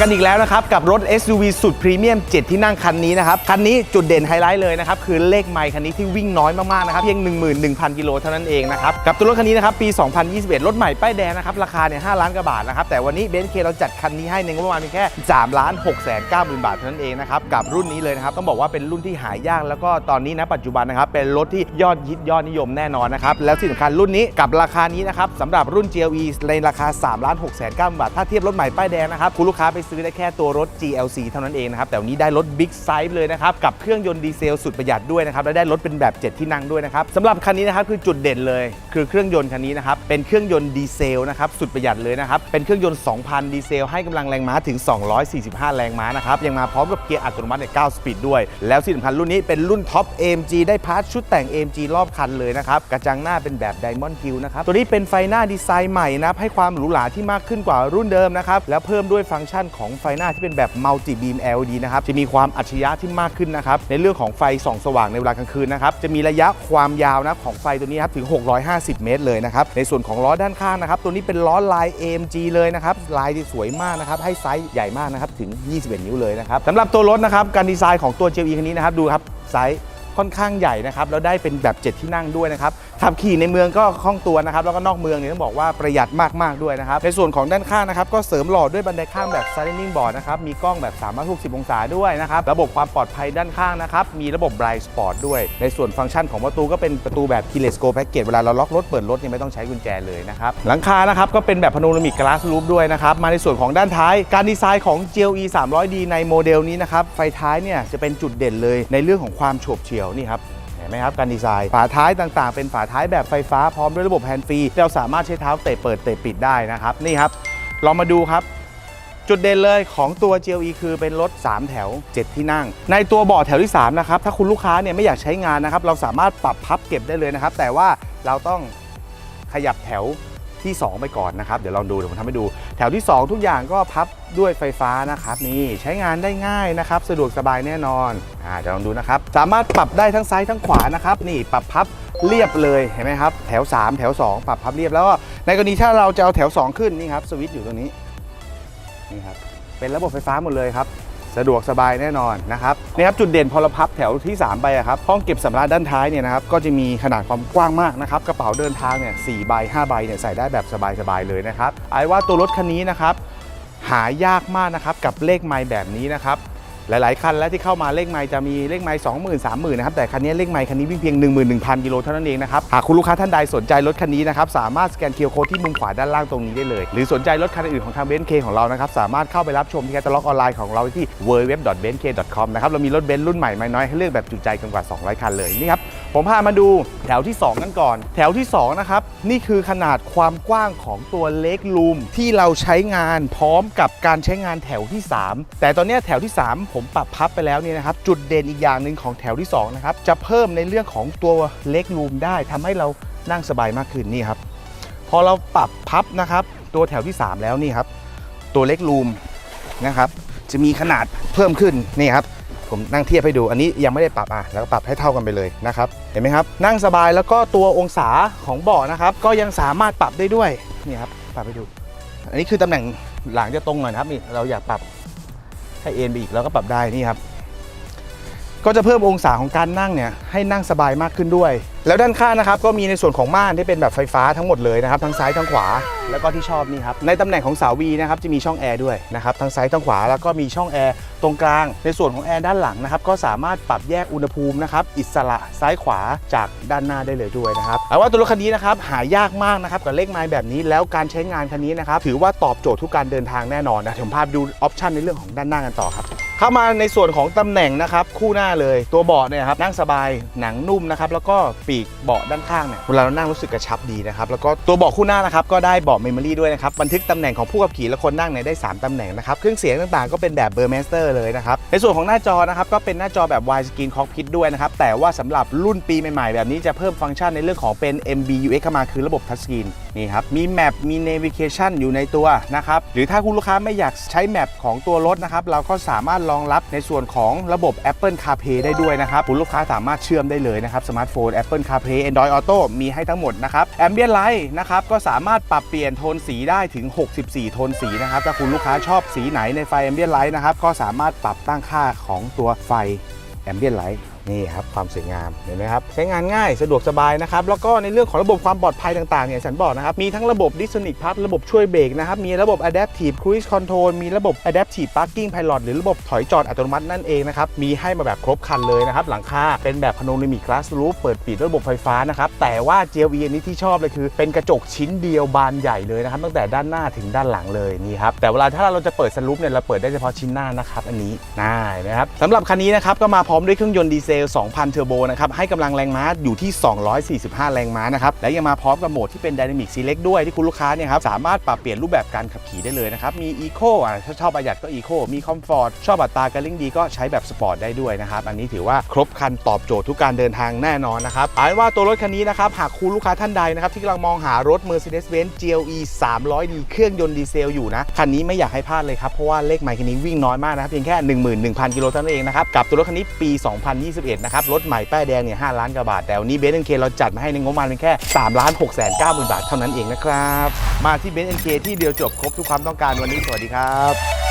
กันอีกแล้วนะครับ กับรถ SUV สุดพรีเมียม 7 ที่นั่งคันนี้นะครับ คันนี้จุดเด่นไฮไลท์เลยนะครับ คือเลขไมล์คันนี้ที่วิ่งน้อยมาก ๆ นะครับ เพียง 11,000 กิโลเท่านั้นเองนะครับ กับตัวรถคันนี้นะครับ ปี 2021 รถใหม่ป้ายแดงนะครับ ราคาเนี่ย 5 ล้านกว่าบาทนะครับ แต่วันนี้เบนซ์เคเราจัดคันนี้ให้ในงบประมาณเพียงแค่ 3 ล้าน6แสน9หมื่นบาทเท่านั้นเองนะครับกับรุ่นนี้เลยนะครับต้องบอกว่าเป็นรุ่นที่หายาก แล้วก็ตอนนี้นะปัจจุบันนะครับเป็นรถที่ยอดฮิตยอดนิยมแน่นอนนะครับแล้วที่สำคัญรุ่นนี้กับราคานี้นะครับสำหรับรุ่น GLE ในราคา3ล้าน6แสน9หมื่นบาทถ้าเทียบรถใหม่ป้ายแดงนะครับคุณลูกค้าไปซื้อได้แค่ตัวรถ GLC เท่านั้นเองนะครับแต่วันนี้ได้รถบิ๊กไซส์เลยนะครับกับเครื่องยนต์ดีเซลสุดประหยัดด้วยนะครับและได้รถเป็นแบบ 7 ที่นั่งด้วยนะครับสำหรับคันนี้นะครับคือจุดเด่นเลย คือเครื่องยนต์คันนี้นะครับเป็นเครื่องยนต์ดีเซลนะครับสุดประหยัดเลยนะครับเป็นเครื่องยนต์ 2,000 ดีเซลให้กำลังแรงม้าถึง 245 แรงม้านะครับยังมาพร้อมกับเกียร์อัตโนมัติใน9สปีดด้วย แล้วที่สำคัญรุ่นนี้เป็นรุ่นท็อป AMG ได้พาร์ทชุดแต่ง AMG รอบคันเลยนะครับกระจังหน้าเป็นแบบ Diamond Hill นะครับตัวนี้เป็นไฟหน้าดีไซน์ใหม่นะครับให้ความหรูหราที่มากขึ้นกว่ารุ่นเดิมนะครับแล้วเพิ่มด้วยฟังก์ชันของไฟหน้าที่เป็นแบบ Multi Beam LED นะครับ จะมีความอัจฉริยะที่มากขึ้นนะครับ ในเรื่องของไฟส่องสว่างในเวลากลางคืนนะครับ จะมีระยะความยาวนะของไฟตัวนี้ครับถึง 650 เมตรเลยนะครับ ในส่วนของล้อด้านข้างนะครับ ตัวนี้เป็นล้อลาย AMG เลยนะครับ ลายที่สวยมากนะครับ ให้ไซส์ใหญ่มากนะครับ ถึง 21 นิ้วเลยนะครับสำหรับตัวรถนะครับ การดีไซน์ของตัว GLE คันนี้นะครับ ดูครับไซส์ค่อนข้างใหญ่นะครับ แล้วได้เป็นแบบ 7 ที่นั่งด้วยนะครับ ขับขี่ในเมืองก็คล่องตัวนะครับแล้วก็นอกเมืองเนี่ยต้องบอกว่าประหยัดมากๆด้วยนะครับในส่วนของด้านข้างนะครับก็เสริมหล่อด้วยบันไดข้างแบบ sliding board นะครับมีกล้องแบบ 360 องศาด้วยนะครับระบบความปลอดภัยด้านข้างนะครับมีระบบ blind spot ด้วย ในส่วนฟังก์ชันของประตูก็เป็นประตูแบบ keyless go package เวลาเราล็อกรถเปิดรถเนี่ยไม่ต้องใช้กุญแจเลยนะครับหลังคานะครับก็เป็นแบบพาโนรามิก glass roof ด้วยนะครับมาในส่วนของด้านท้ายการดีไซน์ของ GLE 300D ในโมเดลนี้นะครับไฟท้ายเนี่ยจะเป็นจุดเด่นเลยในเรื่องของความโฉบเฉี่ยวนี่ครับ ห็นไหมครับการดีไซน์ ฝาท้ายต่างๆ เป็นฝาท้ายแบบไฟฟ้าพร้อมด้วยระบบแฮนด์ฟรีเราสามารถใช้เท้าเตะเปิดเตะปิดได้นะครับนี่ครับเรามาดูครับจุดเด่นเลยของตัว GLE คือเป็นรถ 3 แถว 7 ที่นั่ง ในตัวเบาะแถวที่ 3 นะครับ ถ้าคุณลูกค้าเนี่ยไม่อยากใช้งานนะครับ เราสามารถปรับพับเก็บได้เลยนะครับ แต่ว่าเราต้องขยับแถว ที่ 2 ไปก่อนนะครับ เดี๋ยวลองดูเดี๋ยวผมทำให้ดู แถวที่ 2 ทุกอย่างก็พับด้วยไฟฟ้านะครับนี่ใช้งานได้ง่ายนะครับ สะดวกสบายแน่นอนอ่าเดี๋ยวลองดูนะครับ สามารถปรับได้ทั้งซ้ายทั้งขวานะครับนี่ปรับพับเรียบเลยเห็นไหมครับ แถว 3 แถว 2 ปรับพับเรียบแล้วก็ในกรณีถ้าเราจะเอาแถว 2 ขึ้นนี่ครับสวิตช์อยู่ตรงนี้นี่ครับเป็นระบบไฟฟ้าหมดเลยครับ สะดวกสบายแน่นอนนะครับนี่ครับจุดเด่นพอเราพับแถวที่ 3 ไปครับห้องเก็บสัมภาระด้านท้ายเนี่ยนะครับก็จะมีขนาดความกว้างมากนะครับกระเป๋าเดินทางเนี่ยสี่ใบ5ใบเนี่ยใส่ได้แบบสบายๆเลยนะครับไอ้ว่าตัวรถคันนี้นะครับหายากมากนะครับกับเลขไม้แบบนี้นะครับ หลาย ๆ คันแล้วที่เข้ามาเลขไม้จะมีเลขไม้สองหมื่นสามหมื่นนะครับแต่คันนี้เลขไม้คันนี้วิ่งเพียง 11,000กิโลเท่านั้นเองนะครับหากคุณลูกค้าท่านใดสนใจรถคันนี้นะครับสามารถสแกนเคอร์โค้ดที่มุมขวาด้านล่างตรงนี้ได้เลย หรือสนใจรถคันอื่นของทางเบนซ์เคของเรานะครับสามารถเข้าไปรับชมที่แคตตาล็อกออนไลน์ของเราที่ www.benz.com นะครับเรามีรถเบนซ์รุ่นใหม่ไม่น้อยให้เลือกแบบจุใจกันกว่า 200 คันเลยนี่ครับ ผมพามาดูแถวที่ 2 กันก่อน แถวที่ 2 นะครับ นี่คือขนาดความกว้างของตัวเล็กลูมที่เราใช้งานพร้อมกับการใช้งานแถวที่ 3 แต่ตอนนี้แถวที่ 3 ผมปรับพับไปแล้วเนี่ยนะครับจุดเด่นอีกอย่างหนึ่งของแถวที่2นะครับจะเพิ่มในเรื่องของตัวเล็กลูมได้ทำให้เรานั่งสบายมากขึ้นนี่ครับพอเราปรับพับนะครับ ตัวแถวที่ 3 แล้วนี่ครับ ตัวเล็กลูมนะครับ จะมีขนาดเพิ่มขึ้นนี่ครับ ผมนั่งเทียบให้ดูอันนี้ยังไม่ได้ปรับอะแล้วก็ปรับให้เท่ากันไปเลยนะครับเห็นไหมครับ นั่งสบายแล้วก็ตัวองศาของเบาะนะครับ ก็ยังสามารถปรับได้ด้วยนี่ครับปรับไปดู อันนี้คือตำแหน่งหลังจะตรงหน่อยนะครับนี่เราอยากปรับให้เอ็นไปอีกเราก็ปรับได้นี่ครับ ก็จะเพิ่มองศาของการนั่งเนี่ยให้นั่งสบายมากขึ้นด้วย แล้วด้านข้างนะครับก็มีในส่วนของม่านที่เป็นแบบไฟฟ้าทั้งหมดเลยนะครับทั้งซ้ายทั้งขวา แล้วก็ที่ชอบนี่ครับในตำแหน่งของเสาวีนะครับจะมีช่องแอร์ด้วยนะครับทั้งซ้ายทั้งขวาแล้วก็มีช่องแอร์ตรงกลาง ในส่วนของแอร์ด้านหลังนะครับก็สามารถปรับแยกอุณหภูมินะครับอิสระซ้ายขวาจากด้านหน้าได้เลยด้วยนะครับเอาว่าตัวรถคันนี้นะครับหายากมากนะครับกับเลขไม้แบบนี้ แล้วการใช้งานคันนี้นะครับถือว่าตอบโจทย์ทุกการเดินทางแน่นอนนะผมพาไปดูออปชันในเรื่องของด้านหน้ากันต่อครับ เข้ามาในส่วนของตำแหน่งนะครับคู่หน้าเลยตัวเบาะเนี่ยครับนั่งสบายหนังนุ่มนะครับแล้วก็ปีกเบาะด้านข้างเนี่ยเวลาเรานั่งรู้สึกกระชับดีนะครับแล้วก็ตัวเบาะคู่หน้านะครับก็ได้เบาะเมมโมรี่ด้วยนะครับบันทึกตำแหน่งของผู้ขับขี่และคนนั่งเนี่ยได้ 3ตำแหน่งนะครับเครื่องเสียงต่างๆก็เป็นแบบเบอร์เมสเตอร์เลยนะครับในส่วนของหน้าจอนะครับก็เป็นหน้าจอแบบ wide screen cockpit ด้วยนะครับแต่ว่าสำหรับรุ่นปีใหม่ๆ แบบนี้จะเพิ่มฟังก์ชันในเรื่องของเป็น MBUX เข้ามาคือระบบ touch screen นี่ครับมีแมปมี navigation อยู่ในตัวนะครับหรือถ้าคุณลูกค้าไม่อยากใช้แมปของตัวรถนะครับเราก็สามารถรองรับในส่วนของระบบ Apple CarPlay ได้ด้วยนะครับคุณลูกค้าสามารถเชื่อมได้เลยนะครับสมาร์ทโฟน Apple CarPlay Android Auto มีให้ทั้งหมดนะครับ Ambient Light นะครับก็สามารถปรับเปลี่ยนโทนสีได้ถึง 64 โทนสีนะครับถ้าคุณลูกค้าชอบสีไหนในไฟ Ambient Light นะครับก็สามารถปรับตั้งค่าของตัวไฟ Ambient Light นี่ครับความสวยงามเห็นไหมครับใช้งานง่ายสะดวกสบายนะครับแล้วก็ในเรื่องของระบบความปลอดภัยต่างๆเนี่ยฉันบอกนะครับมีทั้งระบบ Distonic Plus ระบบช่วยเบรกนะครับมีระบบ Adaptive Cruise Control มีระบบ Adaptive Parking Pilot หรือระบบถอยจอดอัตโนมัตินั่นเองนะครับมีให้มาแบบครบครันเลยนะครับหลังคาเป็นแบบ Panoramic Glass Roof เปิดปิดด้วยระบบไฟฟ้านะครับแต่ว่า GLE อันนี้ที่ชอบเลยคือ เป็นกระจกชิ้นเดียวบานใหญ่เลยนะครับตั้งแต่ด้านหน้าถึงด้านหลังเลยนี่ครับแต่เวลาถ้าเราจะเปิดสลูปเนี่ยเราเปิดได้เฉพาะชิ้นหน้านะครับอันนี้น่านะครับสำหรับคันนี้นะครับก็มาพร้อมด้วยเครื่องยนต์ดีเซล2,000 เทอร์โบนะครับให้กำลังแรงม้าอยู่ที่ 245 แรงม้านะครับและยังมาพร้อมกับโหมดที่เป็น Dynamic Select ด้วยที่คุณลูกค้าเนี่ยครับสามารถปรับเปลี่ยนรูปแบบการขับขี่ได้เลยนะครับมี Eco อะถ้าชอบประหยัดก็ Eco มี Comfort ชอบอัตราการเร่งดีก็ใช้แบบสปอร์ตได้ด้วยนะครับอันนี้ถือว่าครบคันตอบโจทย์ทุกการเดินทางแน่นอนนะครับเอาเป็นว่าตัวรถคันนี้นะครับหากคุณลูกค้าท่านใดนะครับที่กำลังมองหารถ Mercedes-Benz GLE 300D เครื่องยนต์ดีเซลอยู่นะคันนี้ไม่อยากให้พลาดเลยครับเพราะว่าเลขไมค์คันนี้วิ่งน้อยมากนะครับเพียงแค่ 11,000กิโลเท่านั้นเองนะครับกับตัวรถคันนี้ปี 2021นะครับ รถใหม่ป้ายแดงเนี่ย5ล้านกว่าบาท แต่วันนี้เบนซ์เคเราจัดมาให้ในงบประมาณเป็นแค่3ล้าน6แสน9หมื่นบาทเท่านั้นเองนะครับ มาที่เบนซ์แอนเคที่เดียวจบครบทุกความต้องการวันนี้สวัสดีครับ